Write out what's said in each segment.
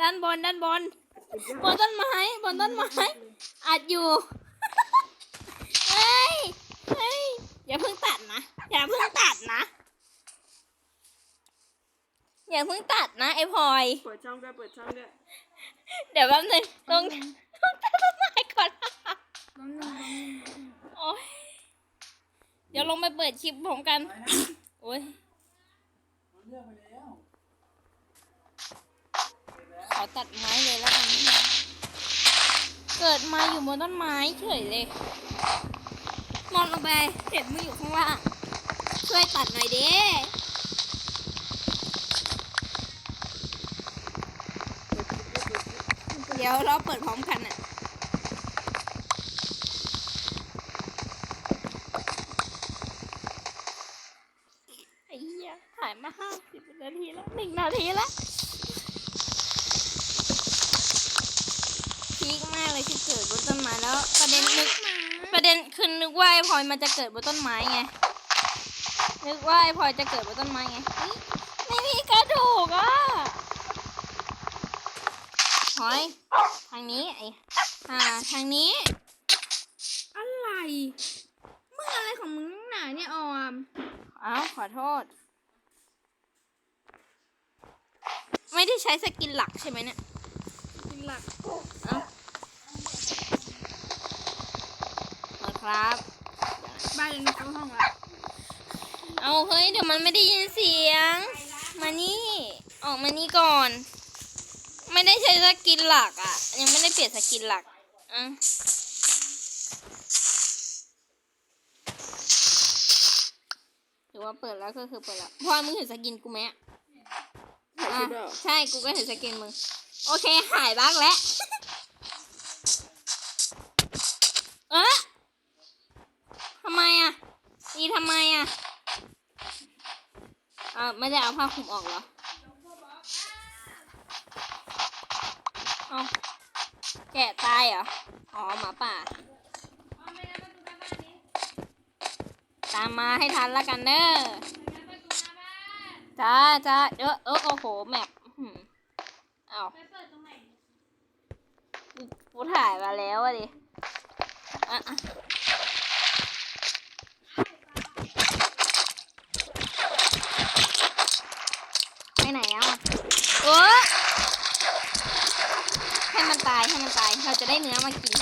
ด้านบนด้านบน บนต้นไม้บนต้นไม้อัดอยู่เฮ้ยเฮ้ยอย่าเพิ่งตัดนะอย่าเพิ่งตัดนะอย่าเพิ่งตัดนะไอ้พลอยเปิดช่องด้วยเปิดช่องด้วยเดี๋ยวแป๊บนึงต้องต้องตัดต้นไม้ก่อนน้ำหนึ่งโอ้ยเดี๋ยวลงไปเปิดคลิปพร้อมกันโอ้ยขอ ตัดไม้เลยแล้วกันเกิดมาอยู่บนต้นไม้เฉยเลยมองลงไปเห็นมึงอยู่ข้างล่างช่วยตัดหน่อยเด้เดี๋ยวเราเปิดพร้อมกันอะ ไอ้เหี้ยถ่ายมาห้าสิบนาทีแล้วหนึ่งนาทีแล้วพีคมากเลย ที่เกิดบนต้นไม้แล้ว ประเด็นนึกประเด็นคือนึกว่าไอ้พลอยมันจะเกิดบนต้นไม้ไงนึกว่าไอ้พลอยจะเกิดบนต้นไม้ไงเฮ้ยไม่มีกระดูกอะพลอยทางนี้ไอ้อ่าทางนี้ อะไรมึงอะไรของมึงหนาเนี่ยออมอ้าวขอโทษ ไม่ได้ใช้สกินหลักใช่ไหมเนี่ยกินหลักเอ้าเอาครับ บ้านเรียนเข้าห้องละเอาเฮ้ยเดี๋ยวมันไม่ได้ยินเสียง มานี่ ออกมานี่ก่อน ไม่ได้ใช้สกินหลักอะ ยังไม่ได้เปลี่ยนสกินหลักอะหรือว่าเปิดแล้วก็คือเปิดแล้วพลอยมึงเห็นสกินกูไหมอะถ่ายคลิปด้วยเหรอใช่กูก็เห็นสกินมึงโอเคหายบ้างแล้วเอ๊ะทำไมอะนี่ทำไมอะเออไม่ได้เอาผ้าคลุมออกเหรอเอาแกะตายเหรอ อ๋อหมาป่า ตามมาให้ทันละกันเนอะจ้าจ้าเออเออโอ้โห แมปอื้อหือเอากูถ่ายมาแล้วอะดิอะอะไปไหนแล้วอะโอ้ให้มันตาย ให้มันตาย เราจะได้เนื้อ มากิน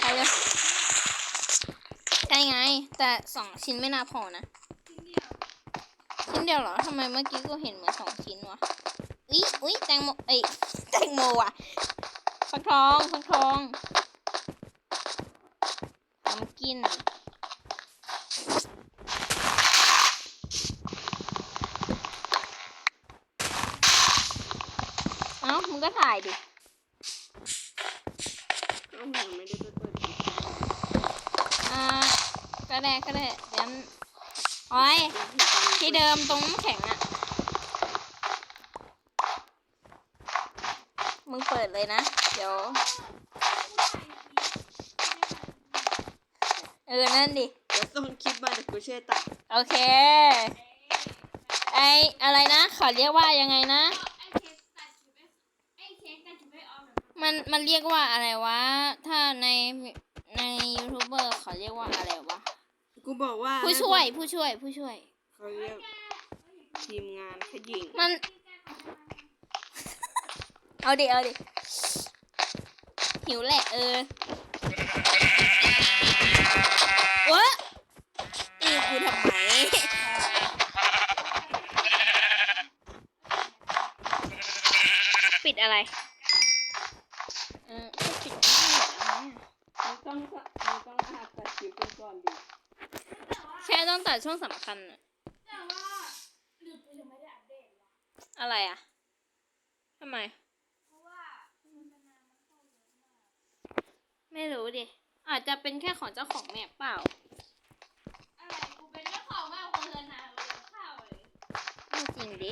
ไปเลยใช่ไง แต่สองชิ้นไม่น่าพอนะ ชิ้นเดียวเหรอทำไมเมื่อกี้ก็เห็นเหมือนสองชิ้นวะอุ๊ยอุ๊ยแตงโมเอ้ยแตงโมว่ะฟักทองฟักทองทำกิน เอ้ามึงก็ถ่าย ดิก็ผมไม่ได้ไปเปิดคลิปอ่าก็ได้ก็ได้เดี๋ยวโอ้ยที่เดิมตรงน้ำแข็งอะมึงเปิดเลยนะ เดี๋ยว เออ นั่นดิ เดี๋ยวส่งคลิปมาเดี๋ยวกูช่วยตัด โอเค ไออะไรนะ ขอเรียกว่ายังไงนะ มันมันเรียกว่าอะไรวะ ถ้าในในยูทูบเบอร์เขาเรียกว่าอะไรวะ กูบอกว่าผู้ช่วยผู้ช่วยผู้ช่วย เขาเรียกทีมงานขยิงมัน เอาดิเอาดิหิวแหละเออวะตีกูทำไมปิดอะไร เออก็ปิดไม่ได้เหรอเนี่ย มึง ต้องมึงต้องหัดตัดคลิปกันก่อนดิแค่ต้องตัดช่วงสำคัญน่ะอะไรอะทำไมไม่รู้ดิ อาจจะเป็นแค่ของเจ้าของแมปเปล่า อะไรกูเป็นเจ้าของบ้านคนเดินหาเลี้ยงข้าวเลยไม่จริงดิ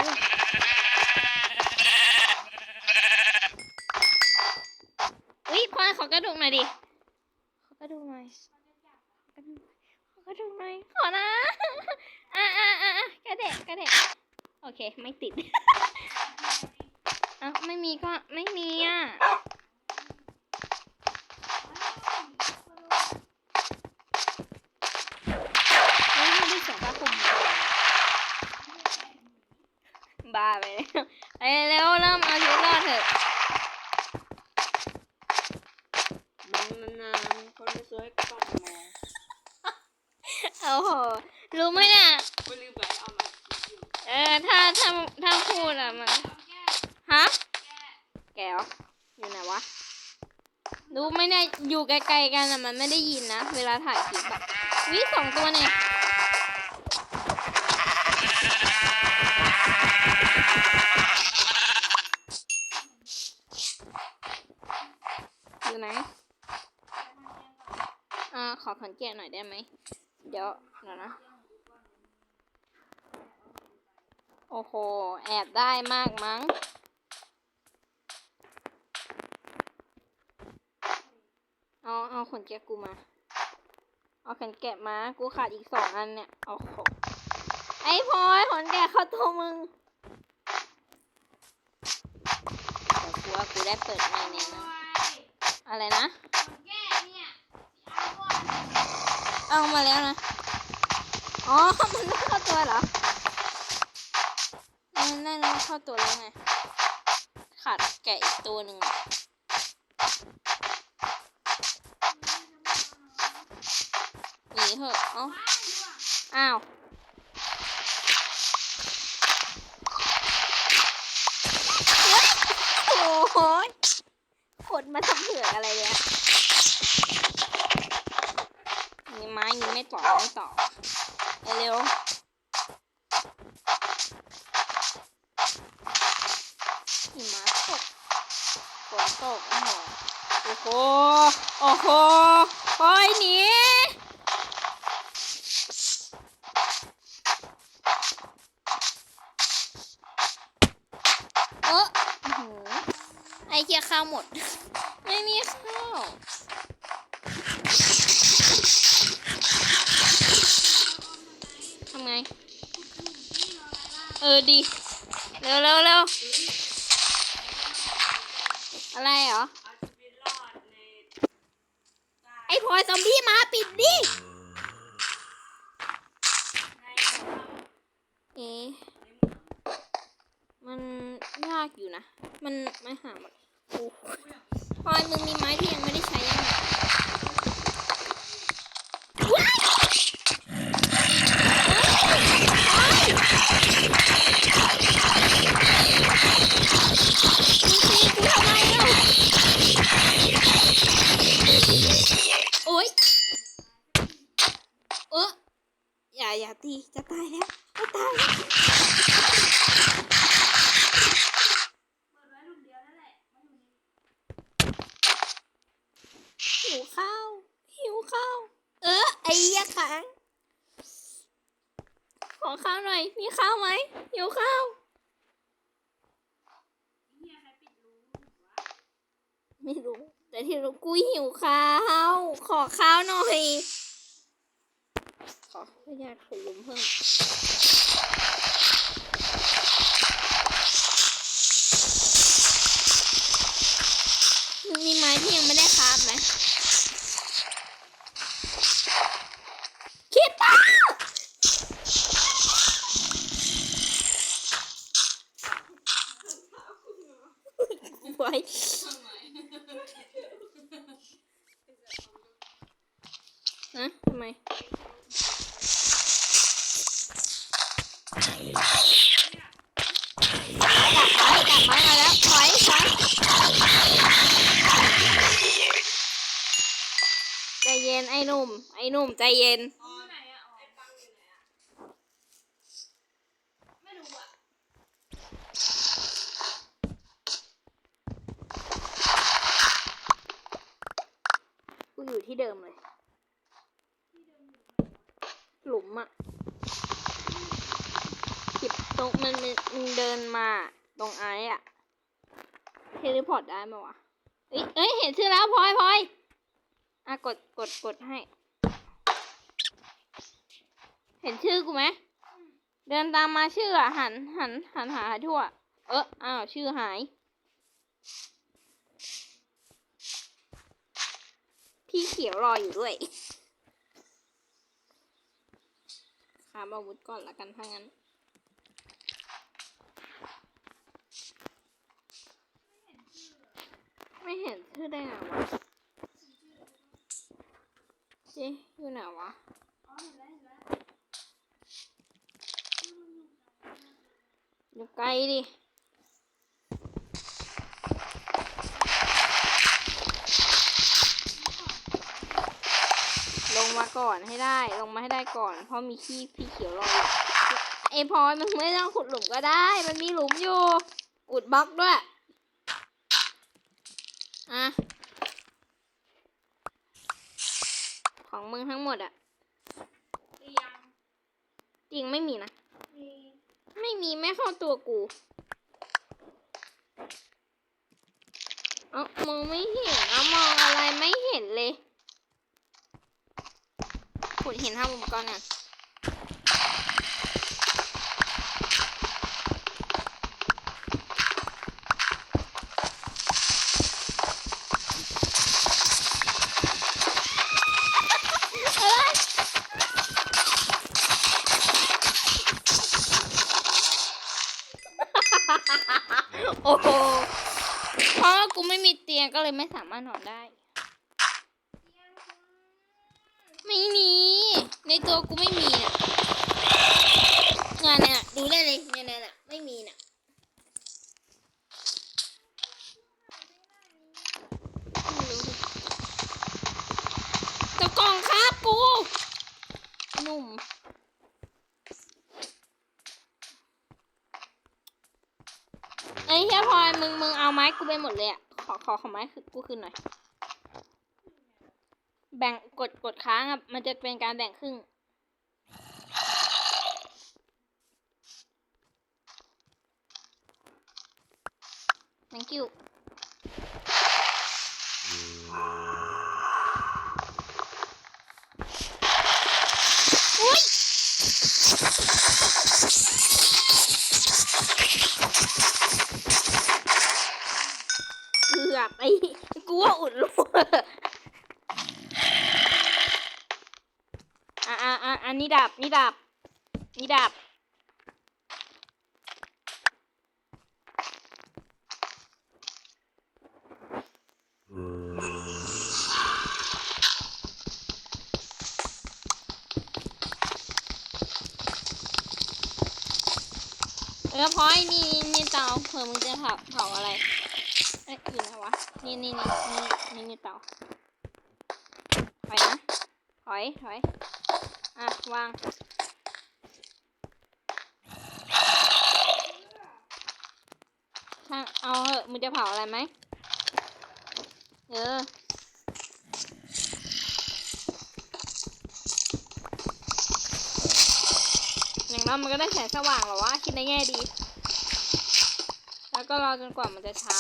อุ้ยพออกระดูกหน่อยดิขอ ก็ดูหน่อยก็ดูก็ดูหน่อยขอนะอะอะอะอะกระเดะกระเดะโอเค ไม่ติดอ้าไม่มีก็ไม่มีอะ ไม่ไม่ได้เสียงผ้าคลุมบ้าไปแล้วไปเร็วเริ่มเอาชีวิตรอดเถอะ มันนานๆคนสวยๆก็ต้องมอง โอ้โห รู้ไหมเนี่ย ไม่ลืมไปเอามาคิดอยู่เออ ถ้าถ้าถ้าพูดอะมัน ฮะ แกวอยู่ไหนวะ รู้ไหมเนี่ย อยู่ไกลๆกันอะมันไม่ได้ยินนะ เวลาถ่ายคลิปอะวิสองตัวเนี่ยอยู่ไหนอ่าขอขอนแก่นหน่อยได้ไหม เดี๋ยวเดี๋ยวนะ โอ้โห แอบได้มากมั้ง เอา เอาขนแกะกูมา เอาขนแกะมา กูขาดอีกสองอันเนี่ย เอาขนไอ้พลอยขนแกะเข้าตัวมึงเดี๋ยวกูว่ากูได้เปิดในนี้นะอะไรนะ แก้เนี่ยเอาก่อน เอามาแล้วนะ อ๋อ มันไม่เข้าตัวเหรอ มันน่าจะเข้าตัวแล้วไง ขาดแกะอีกตัวหนึ่งอะหนีเถอะเอ้าอ้าวโอ้โหขนมาทำเผือกอะไรเนี่ยมี ไม้มีไม่ต่อไม่ต่อ เร็วหิมะตกฝนตก โอ้โห โอ้โห โอ้ยหนีเอออื้อหือไอ้เกียข้าวหมด ไม่มีข้าว เออดีเร็วเร็วเร็วอะไรเหรอ ไอ้พลอยซอมบี้มาปิดดิเอ๊มันยากอยู่นะ มันไม่หามันโอ้พลอยมึงมีไม้ที่ยังไม่ได้ใช้ยังไงว้ายมึงตีกูทำไมอะโอ๊ยเอออย่าอย่าตี จะตายแล้ว จะตายแล้ว หิวข้าว หิวข้าว เออ ไอ้ยะขัง ข อข้าวหน่อย มีข้าวไหมหิวข้าว ไม่รู้ แต่ที่รู้กูหิวข้าว ขอข้าวหน่อย ขออนุญาตขอลุมเพิ่มมึงมีไม้ที่ยังไม่ได้คราบไหมคิดตาไว้ นะทำไมดักไม้ดักไม้มาแล้วถอยถอยใจเย็นไอ้หนุ่ม ไอ้หนุ่มใจเย็น ไหนอะอ๋อไอ้ปังอยู่ไหนอะไม่รู้อะ กูอยู่ ที่เดิมเลย หลุมอะจิบตรงมันมันเดินมาตรงไอ้อะเทเลพอร์ตได้ไหมวะเอ้ยเอ้ยเห็นชื่อแล้วพลอยพลอยอะกดกดกดให้ เห็นชื่อกูไหมเดินตามมาชื่ออะหันหันหันหาทั่ว เอออ้าวชื่อหาย พี่เขียวรออยู่ด้วยขาอาวุธก่อนละกันถ้างั้น ไม่เห็นชื่อได้ไงวะเจ๊อยู่ไหนวะอยู่ไกลดิ ลงมา ก่อนให้ได้ ลงมาให้ได้ก่อน เพราะมีขี้พี่เขียวรออยู่ไอพลอยมันไม่ต้องขุดหลุมก็ได้ มันมีหลุมอยู่ อุดบล็อกด้วย อะ ของมึงทั้งหมดอะเตียงจริงไม่มีนะมีไม่มีไม่เข้าตัวกูเอ้ามองไม่เห็นเอามองอะไรไม่เห็นเลย ขุดห็นห้ามุมก่อนน่ะเอ้ยโอ้โหเพราะว่ากูไม่มีเตียงก็เลยไม่สามารถนอนได้ ไม่มี ในตัวกูไม่มีน่ะงานเนี่ยดูได้เลยเนี่ยเนี่ยน่ะไม่มีน่ะตะกล่องครับกูหนุ่มเอ้เฮียพลอยมึงมึงเอาไม้กูไปหมดเลยอะขอขอขอไม้กูคืนหน่อย แบ่งกดกดค้างอะมันจะเป็นการแบ่งครึ่ง thank you อุ้ยเกือบไอ้กูว่าอุดรูอะอะอะอั นนี้ดับนี่ดับนี่ดับเออพอยนี่นี่นี่เตาเผื่อมึงจะเผาเผาอะไรเอ้ยอยู่ไหนวะนี่นี่นี่นี่นี่นี่เตาถอยนะถอยถอย อะ วาง ช่าง เอาเหอะมึงจะเผาอะไรไหม เอออย่างน้อยมันก็ได้แสงสว่างหรอวะ คิดในแง่ดี แล้วก็รอจนกว่ามันจะเช้า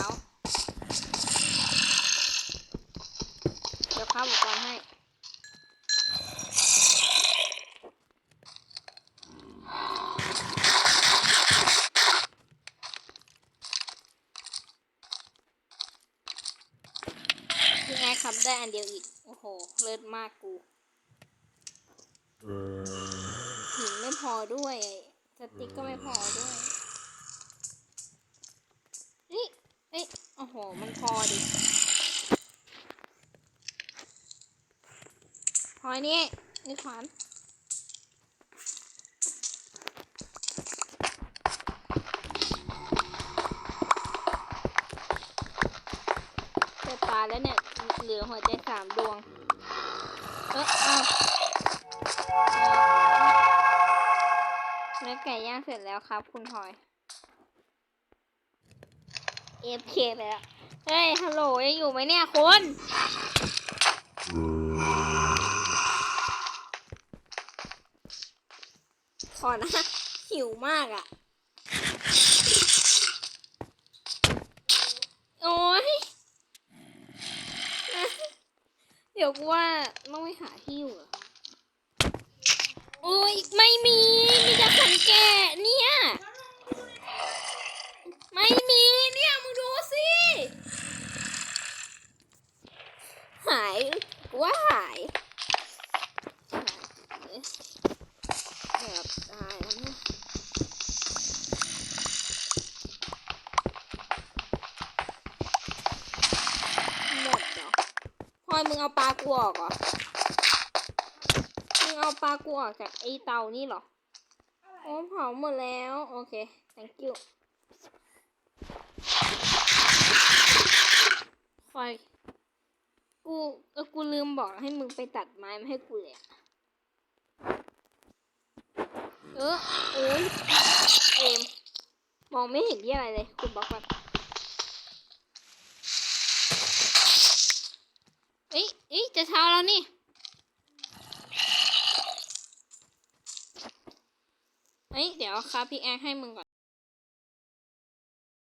เดี๋ยวข้าวอุปกรณ์ให้ พี่แอร์ครับได้อันเดียวอีก โอ้โหเลิศมากกูหินไม่พอด้วย สติ๊กก็ไม่พอด้วยเฮ้ยเอ้ยโอ้โห มันพอดิพอนี่นี่ขวานจะตายแล้วเนี่ย เหลือหัวใจสามดวง เออเอาเนื้อไก่ย่างเสร็จแล้วครับ คุณพลอย F K ไปแล้ว เฮ้ย ฮัลโหล ยังอยู่ไหมเนี่ยคุณขอนะ หิวมากอะ่ะ โอ้ย เดี๋ยวกูว่าต้องไปหาที่อยู่อะโอ้ยไม่มี มีแต่คนแก่เนี่ย ไม่มีเนี่ยมึงดูสิ หายกูว่าหายหายเกือบตายแล้วเนี่ยหมดเหรอพลอยมึงเอาปลากูออกเหรอ มึงเอาปลากูอกจากไอเตานี่หรอโอ้เผาหมดแล้ว โอเค thank you คอย กูเออกูลืมบอกให้มึงไปตัดไม้มาให้กูเลยเออโอ้ยเอมมองไม่เห็นที่อะไรเลยคุณบอกว่าเอ้ยเอ้ยจะเช้าแล้วนี่ เฮ้ย เดี๋ยวครับพี่แอคให้มึงก่อน